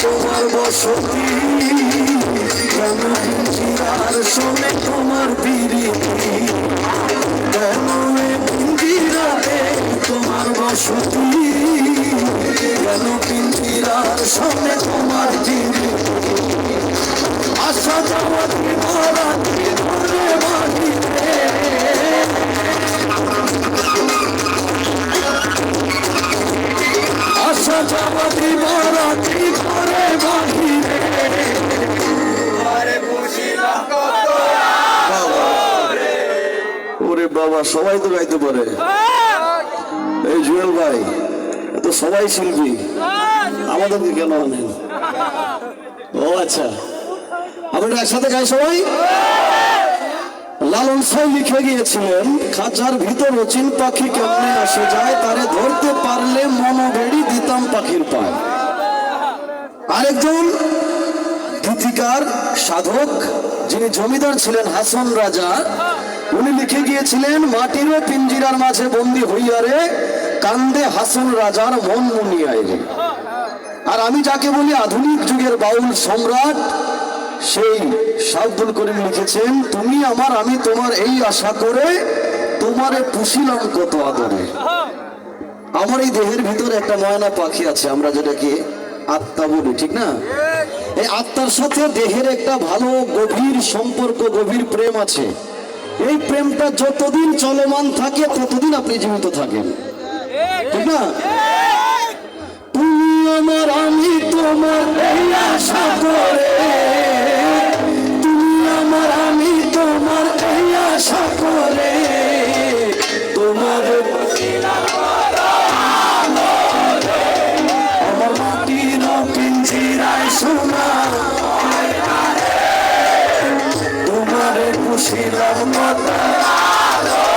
তোমার বসতি পিঞ্জিরার সঙ্গে তোমার বিরতি তোমার বসতি কেন পিঞ্জিরার সঙ্গে তোমার বিরতি যাওয়া বাবা, সবাই তো গাইতে পারে। এই জুয়েল ভাই তো সবাই শিল্পী। আমাদেরকে কেন আনেন? ও আচ্ছা। আমরা একসাথে গাই সবাই? লালন সাই লিখে গিয়েছিলেন, খাঁচার ভিতর অচিন পাখি কেমনে আসে যায়, তারে ধরতে পারলে মনোবেড়ি দিতাম পাখির পায়। আরেকজন গীতিকার, সাধক, যিনি জমিদার ছিলেন হাসন রাজা উনি লিখে গিয়েছিলেন, মাটির পিঞ্জিরার মাঝে বন্দি হইয়ারে কান্দে হাসুন রাজার মন মুনিয়ায় রে। আর আমি যাকে বলি আধুনিক যুগের বাউল সম্রাট, সেই শাব্দুল করিম লিখেছেন, তুমি আমার, আমি তোমার এই আশা করে তোমারে পুষিলাম কত আদরে। আমার এই দেহের ভিতরে একটা ময়না পাখি আছে, আমরা যেটাকে আত্মা বলি, ঠিক না? এই আত্মার সাথে দেহের একটা ভালো, গভীর সম্পর্ক, গভীর প্রেম আছে। এই প্রেমটা যতদিন চলমান থাকে, ততদিন আপনি জীবিত থাকেন। ঠিক না? তুমি আমার, আমি তোমার এই আশা করে। তুমি আমার, আমি তোমার এই আশা করে। তোমার আমার মাটির পিঞ্জিরায় সোনা। তোমার খুশিলাম